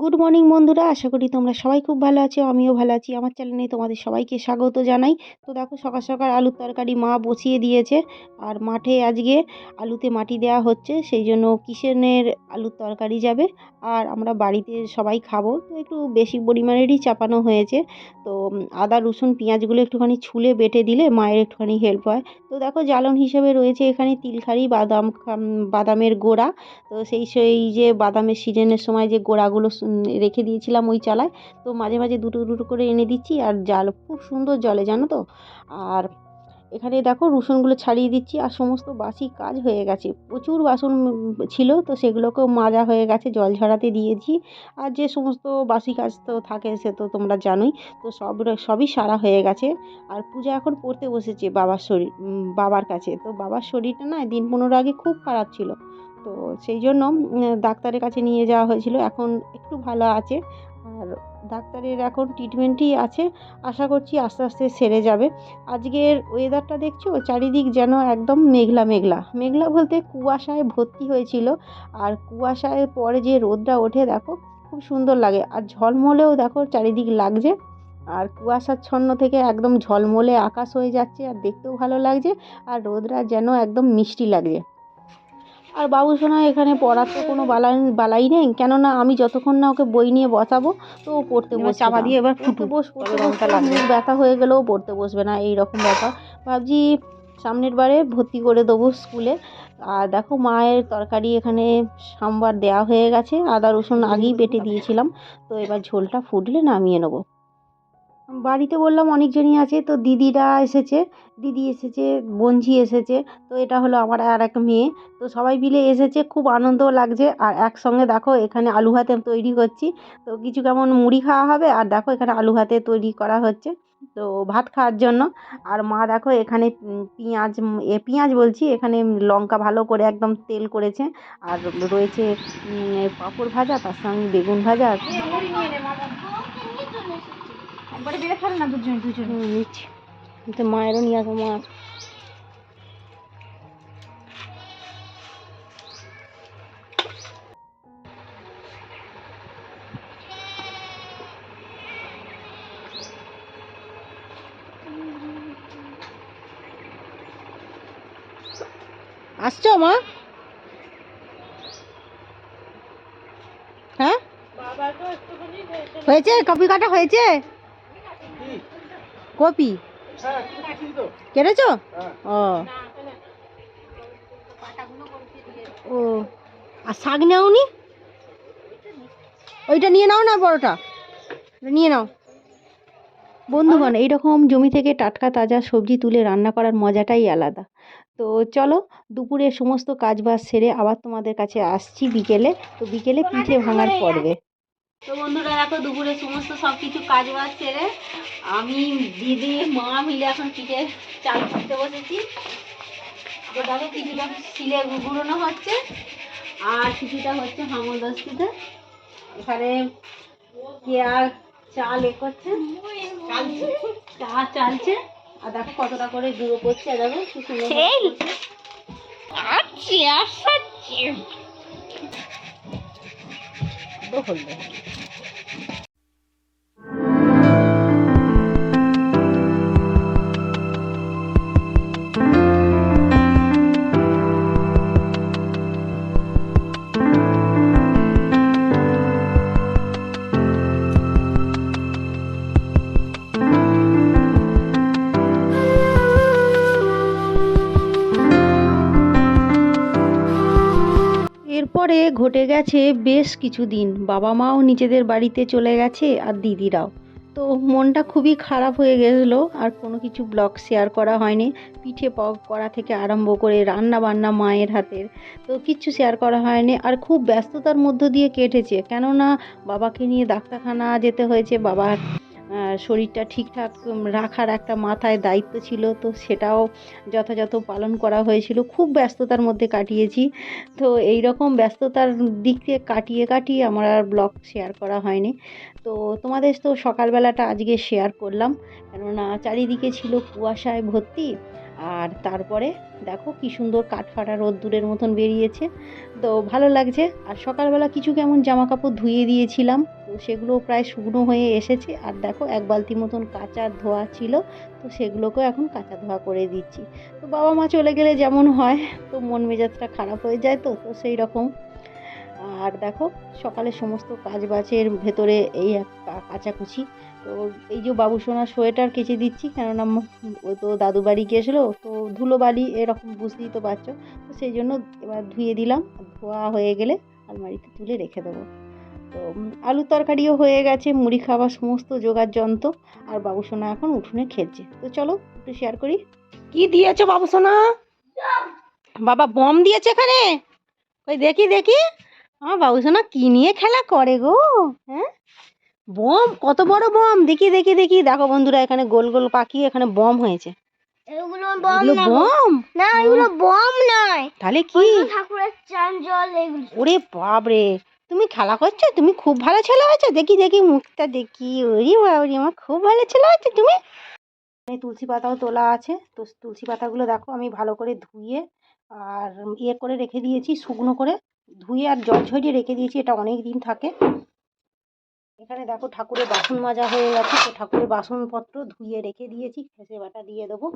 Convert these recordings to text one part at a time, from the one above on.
Good morning বন্ধুরা। আশা করি তোমরা সবাই খুব ভালো আছো, আমিও ভালো আছি। আমার চ্যানেলে তোমাদের সবাইকে স্বাগত জানাই। তো দেখো, সকাল সকাল আলুর তরকারি মা বসিয়ে দিয়েছে। আর মাঠে আজকে আলুতে মাটি দেওয়া হচ্ছে, সেই জন্য কিষেনের আলুর তরকারি যাবে। আর আমরা বাড়িতে সবাই খাব। তো একটু বেশি পরিমাণেরই চাপানো হয়েছে। তো আদা, রসুন, পেঁয়াজগুলো একটুখানি ছুলে বেটে দিলে মায়ের একটুখানি হেল্প হয়। তো দেখো, জ্বালন হিসেবে রয়েছে এখানে তিলখারি বাদাম বাদামের গোড়া। তো সেই সেই যে বাদামের সিজনের সময় যে গোড়াগুলো রেখে দিয়েছিলাম ওই চালায়। তো মাঝে মাঝে দুটো দুটো করে এনে দিচ্ছি আর জাল খুব সুন্দর জলে, জানো তো? আর এখানে দেখো রসুনগুলো ছাড়িয়ে দিচ্ছি আর সমস্ত বাসি কাজ হয়ে গেছে। প্রচুর বাসন ছিল তো সেগুলোকেও মাজা হয়ে গেছে, জল ঝরাতে দিয়েছি। আর যে সমস্ত বাসি কাজ তো থাকে সে তো তোমরা জানোই, তো সব সবই সারা হয়ে গেছে। আর পূজা এখন পড়তে বসেছে বাবার শরীর বাবার কাছে। তো বাবার শরীরটা না দিন পনেরো আগে খুব খারাপ ছিল। তো সেই জন্য ডাক্তারের কাছে নিয়ে যাওয়া হয়েছিল। এখন একটু ভালো আছে। আর ডাক্তারের এখন ট্রিটমেন্টই আছে। আশা করছি আস্তে আস্তে সেরে যাবে। আজকের ওয়েদারটা দেখছ? চারিদিক যেন একদম মেঘলা মেঘলা। মেঘলা বলতে কুয়াশায় ভর্তি হয়েছিল। আর কুয়াশায় পরে যে রোদটা ওঠে, দেখো, খুব সুন্দর লাগে। আর ঝলমলেও দেখো চারিদিক লাগছে। আর কুয়াশাচ্ছন্ন থেকে একদম ঝলমলে আকাশ হয়ে যাচ্ছে। আর দেখতেও ভালো লাগছে। আর রোদটা যেন একদম মিষ্টি লাগছে। আর বাবু সোনা এখানে পড়ার তো কোনো বালাই বালাই নেই? কেননা আমি যতক্ষণ না ওকে বই নিয়ে বসাবো তো ও পড়তে বসে চাপা দিয়ে এবার ফুটে বস পড়তে বসতে লাগবে। ব্যথা হয়ে গেলেও পড়তে বসবে না এই রকম ব্যাপার। ভাবছি সামনের বারে ভর্তি করে দেবো স্কুলে। আর দেখো মায়ের তরকারি এখানে সাম্বার দেওয়া হয়ে গেছে আদা রসুন আগেই বেটে দিয়েছিলাম তো এবার ঝোলটা ফুটলে নামিয়ে নেব। বাড়িতে বললাম অনেকজনই আছে, তো দিদিরা এসেছে, দিদি এসেছে বোনঝি এসেছে, তো এটা হলো আমার আর এক মেয়ে, তো সবাই মিলে এসেছে, খুব আনন্দও লাগছে, আর একসঙ্গে দেখো এখানে আলু ভাতে তৈরি করছি, তো কিছু কেমন মুড়ি খাওয়া হবে, আর দেখো এখানে আলু ভাতে তৈরি করা হচ্ছে, তো ভাত খাওয়ার জন্য, আর মা দেখো এখানে পেঁয়াজ, এ পেঁয়াজ বলছি, এখানে লঙ্কা ভালো করে একদম তেল করেছে, আর রয়েছে পাঁপড় ভাজা, তার সঙ্গে বেগুন ভাজা একবারে বেড়ে ফেল না দুজন দুজন? নিচ্ছি। তো মায়েরও নিয়ে আসো মা। আসছো মা? হ্যাঁ? হয়েছে? কপি কাটা হয়েছে? কপি? কেটেছ? ও। ও, আর শাক নেওনি? ওইটা নিয়ে নাও না বড়টা নিয়ে নাও। বন্ধুগণ এইরকম জমি থেকে টাটকা তাজা সবজি তুলে রান্না করার মজাটাই আলাদা। তো চলো দুপুরে সমস্ত কাজ বাজ সেরে আবার তোমাদের কাছে আসছি বিকেলে। তো বিকেলে পিঠে ভাঙার পর্বে। তো বন্ধুরা দেখো দুপুরে সমস্ত সব কিছু কাজ বাজ সেরে আমি দিদি মা মিলে এখন পিঠে চাল করতে বসেছি। তো দেখো কিছুটা শিলে গুঁড়োনো হচ্ছে আর কিছুটা হচ্ছে হামলদস্তিতে। এখানে কেয়া চাল এ করছে? চা চালছে। আর দেখো কতটা করে গুঁড়ো করছে দেখো সুন্দর করছে। তো হলো এরপরে ঘটে গেছে বেশ কিছুদিন। বাবা মাও নিজেদের বাড়িতে চলে গেছে আর দিদিরাও। তো মনটা খুবই খারাপ হয়ে গেছিল আর কোনো কিছু ব্লগ শেয়ার করা হয়নি। পিঠে পক করা থেকে আরম্ভ করে রান্না বান্না মায়ের হাতের তো কিচ্ছু শেয়ার করা হয়নি আর খুব ব্যস্ততার মধ্য দিয়ে কেটেছে। কেননা বাবাকে নিয়ে ডাক্তারখানা যেতে হয়েছে, বাবার শরীরটা ঠিকঠাক রাখার একটা মাথায় দায়িত্ব ছিল, তো সেটাও যথাযথ পালন করা হয়েছিল। খুব ব্যস্ততার মধ্যে কাটিয়েছি। তো এই রকম ব্যস্ততার দিক থেকে কাটিয়ে কাটিয়ে আমার আর ব্লগ শেয়ার করা হয়নি। তো তোমাদের তো সকালবেলাটা আজকে শেয়ার করলাম। কেননা চারিদিকে ছিল কুয়াশায় ভর্তি। আর তারপরে দেখো কি সুন্দর কাঠফাটা রোদ্দুরের মতন বেরিয়েছে। তো ভালো লাগছে। আর সকালবেলা কিছু কেমন জামা কাপড় ধুয়ে দিয়েছিলাম, তো সেগুলো প্রায় শুকনো হয়ে এসেছে। আর দেখো এক বালতি মতন কাঁচা ধোয়া ছিল, তো সেগুলোকেও এখন কাঁচা ধোয়া করে দিচ্ছি। তো বাবা মা চলে গেলে যেমন হয়, তো মন মেজাজটা খারাপ হয়ে যায় তো তো সেই রকম আর দেখো, সকালে সমস্ত কাজ বাজের ভেতরে এই এক কাচাকুচি। তো এই যে বাবু সোনার সোয়েটার কেচে দিচ্ছি, কেননা ও তো দাদু বাড়ি গিয়েছিল তো ধুলো বালি এরকম বুঝতেই তো পারছ। তো সেই জন্য এবার ধুয়ে দিলাম, ধোয়া হয়ে গেলে আলমারিতে তুলে রেখে দেবো। তো আলু তরকারিও হয়ে গেছে, মুড়ি খাবার সমস্ত জোগাড় যন্ত্র, আর বাবু সোনা এখন উঠোনে খেলছে। তো চলো, একটু শেয়ার করি। কি দিয়েছ বাবু সোনা? বাবা বম দিয়েছে এখানে? ওই দেখি দেখি। আমার বাবু সোনা কি নিয়ে খেলা করে গো? হ্যাঁ? বম কত বড় বম? দেখি দেখি দেখি। দেখো বন্ধুরা এখানে গোল গোল পাখি এখানে বম হয়েছে। এগুলো বম না বম? না এগুলো বম? নয়। তাহলে কি? ঠাকুরের চান জল এগুলো। ওরে বাপরে! তুমি খেলা করছ? তুমি খুব ভালো ছেলে হয়েছো। দেখি দেখি মুখটা দেখি। ওরে বাবরে আমার খুব ভালো ছেলে হয়েছে তুমি। তুলসী পাতাও তোলা আছে। তো তুলসী পাতাগুলো দেখো আমি ভালো করে ধুয়ে আর ইয়ে করে রেখে দিয়েছি শুকনো করে। ধুয়ে আর জল ঝরিয়ে রেখে দিয়েছি, এটা অনেক দিন থাকে। এখানে দেখো ঠাকুরের বাসন মাজা হয়ে গেছে, তো ঠাকুরের বাসনপত্র ধুয়ে রেখে দিয়েছি খেসে বাটা দিয়ে দেবো।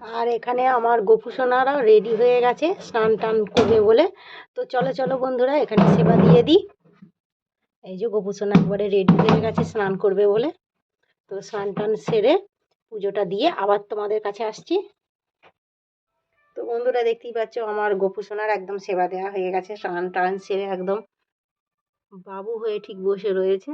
আর এখানে আমার গোপুসোনারা রেডি হয়ে গেছে, স্নান টান করবে বলে। তো চলো চলো বন্ধুরা, এখানে সেবা দিয়ে দিই। এই যে গোপুসোনা একবারে রেডি হয়ে গেছে, স্নান করবে বলে। তো স্নান টান সেরে পুজোটা দিয়ে আবার তোমাদের কাছে আসছি। তো বন্ধুরা দেখতেই পাচ্ছ আমার গোপুসোনার একদম সেবা দেওয়া হয়ে গেছে স্নান টান সেরে একদম বাবু হয়ে ঠিক বসে রয়েছে।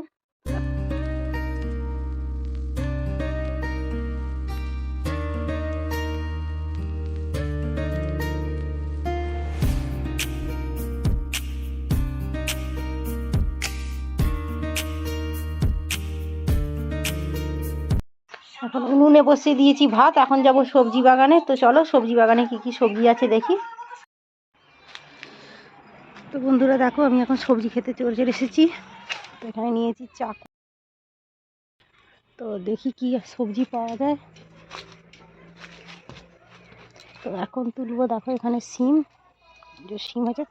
এখন উনুনে বসিয়ে দিয়েছি ভাত, এখন যাব সবজি বাগানে। তো চলো, সবজি বাগানে কি কি সবজি আছে দেখি। তো বন্ধুরা, দেখো, আমি এখন সবজি খেতে চলে চলে এসেছি। তো এখানে নিয়েছি চাকু। তো দেখি কি সবজি পাওয়া যায়। তো এখন তুলবো, দেখো, এখানে সিম যে সিম আছে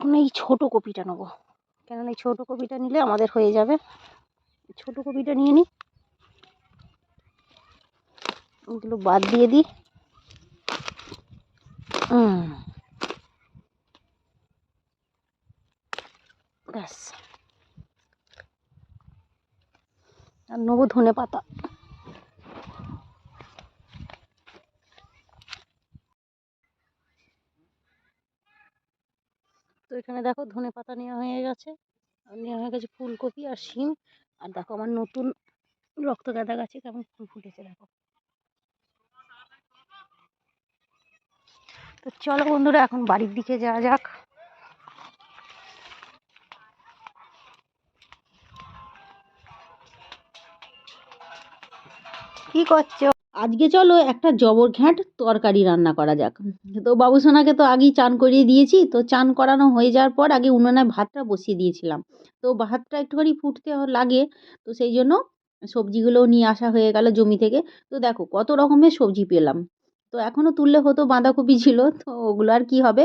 এই ছোটো কপিটা নেব। কেননা এই ছোটো কপিটা নিলে আমাদের হয়ে যাবে। ছোটো কপিটা নিয়ে নিই এগুলো বাদ দিয়ে দিই ব্যাস। আর নেব ধনে পাতা তো এখানে দেখো ধনে পাতা নেওয়া হয়ে গেছে। নেওয়া হয়ে গেছে ফুলকপি আর শিম। আর দেখো আমার নতুন রক্ত গাঁদা গাছে কেমন ফুল ফুটেছে দেখো। তো চলো বন্ধুরা, এখন বাড়ির দিকে যাওয়া যাক। কি করছ? আজকে চলো একটা জবর ঘ্যাঁট তরকারি রান্না করা যাক। তো বাবুসোনাকে তো আগেই চান করিয়ে দিয়েছি, তো চান করানো হয়ে যাওয়ার পর আগে উনুনে ভাতটা বসিয়ে দিয়েছিলাম। তো ভাতটা একটুখানি ফুটতে লাগে, তো সেই জন্য সবজিগুলোও নিয়ে আসা হয়ে গেল জমি থেকে। তো দেখো কত রকমের সবজি পেলাম। তো এখনও তুললে হতো বাঁধাকপি ছিল, তো ওগুলো আর কি হবে?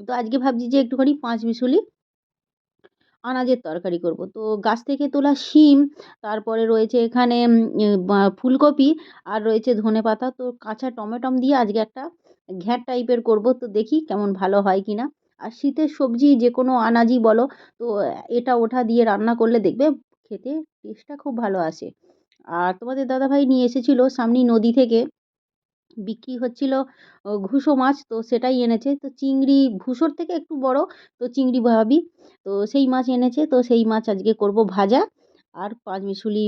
তো আজকে ভাবছি যে একটুখানি পাঁচ মিশুলি আনাজের তরকারি করব। তো গাছ থেকে তোলা শিম, তারপরে রয়েছে এখানে ফুলকপি আর রয়েছে ধনে পাতা। তো কাঁচা টমেটম দিয়ে আজকে একটা ঘ্যাঁট টাইপের করব। তো দেখি কেমন ভালো হয় কি না। আর শীতের সবজি যে কোনো আনাজই বলো, তো এটা ওঠা দিয়ে রান্না করলে দেখবে খেতে টেস্টটা খুব ভালো আসে। আর তোমাদের দাদাভাই নিয়ে এসেছিল সামনেই নদী থেকে। বিক্রি হচ্ছিল ঘুসো মাছ তো সেটাই এনেছে। তো চিংড়ি ঘুসোর থেকে একটু বড়, তো চিংড়ি ভাবি, তো সেই মাছ এনেছে, তো সেই মাছ আজকে করব ভাজা। আর পাঁচমিশুলি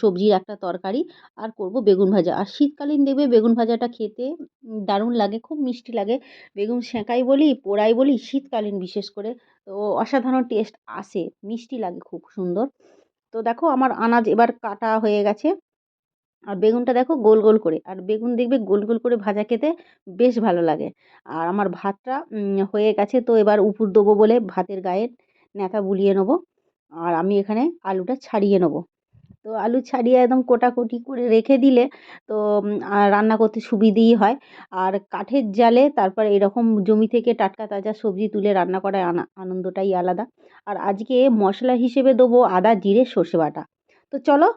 সবজির একটা তরকারি, আর করব বেগুন ভাজা। আর শীতকালীন দেখবে বেগুন ভাজাটা খেতে দারুণ লাগে, খুব মিষ্টি লাগে। বেগুন সেঁকাই বলি, পোড়াই বলি, শীতকালীন বিশেষ করে, তো অসাধারণ টেস্ট আসে, মিষ্টি লাগে খুব সুন্দর। তো দেখো আমার আনাজ এবার কাটা হয়ে গেছে। আর বেগুনটা দেখো গোল গোল করে। আর বেগুন দেখবে গোল গোল করে ভাজা খেতে বেশ ভালো লাগে। আর আমার ভাতটা হয়ে গেছে তো এবার উপুর দেবো বলে ভাতের গায়ে ন্যাতা বুলিয়ে নেব। আর আমি এখানে আলুটা ছাড়িয়ে নেব। তো আলু ছাড়িয়ে একদম কোটাকুটি করে রেখে দিলে তো রান্না করতে সুবিধেই হয়। আর কাঠের জালে তারপর এরকম জমি থেকে টাটকা তাজা সবজি তুলে রান্না করার আনা, আনন্দটাই আলাদা। আর আজকে মশলা হিসেবে দেবো আদা, জিরে, সর্ষে বাটা। তো চলো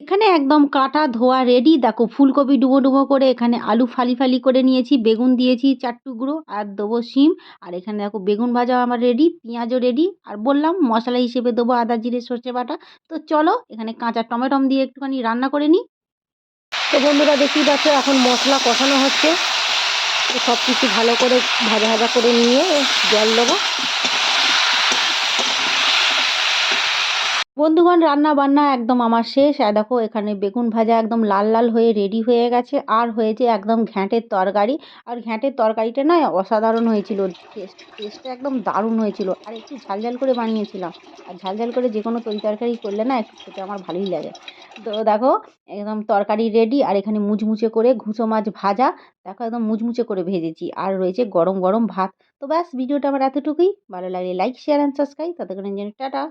এখানে একদম কাটা ধোয়া রেডি দেখো ফুলকপি ডুবো ডুবো করে এখানে আলু ফালি ফালি করে নিয়েছি, বেগুন দিয়েছি, চার টুকরো, আর দেবো শিম। আর এখানে দেখো বেগুন ভাজাও আমার রেডি পেঁয়াজও রেডি আর বললাম মশলা হিসেবে দেবো আদা, জিরে, সর্ষে বাটা। তো চলো এখানে কাঁচা টমেটম দিয়ে একটুখানি রান্না করে নিই। তো বন্ধুরা দেখতেই পাচ্ছ এখন মশলা কষানো হচ্ছে। সব কিছু ভালো করে ভাজা ভাজা করে নিয়ে জল দেবো। বন্ধুগণ রান্না বান্না একদম আমার শেষ। আর দেখো, এখানে বেগুন ভাজা একদম লাল লাল হয়ে রেডি হয়ে গেছে। আর হয়েছে একদম ঘ্যাঁটের তরকারি। আর ঘ্যাঁটের তরকারিটা নয় অসাধারণ হয়েছিল। টেস্ট টেস্টটা একদম দারুণ হয়েছিল। আর একটু ঝাল ঝাল করে বানিয়েছিলাম। আর ঝাল ঝাল করে যে কোনো তরি তরকারি করলে না একটু খেতে আমার ভালোই লাগে। তো দেখো, একদম তরকারি রেডি আর এখানে মুচমুচে করে ঘুঁচো মাছ ভাজা, দেখো একদম মুচমুচে করে ভেজেছি। আর রয়েছে গরম গরম ভাত। তো ব্যাস, ভিডিওটা আমার এতটুকুই। ভালো লাগলে লাইক শেয়ার অ্যান্ড সাবস্ক্রাইব ততক্ষণের জন্য টাটা।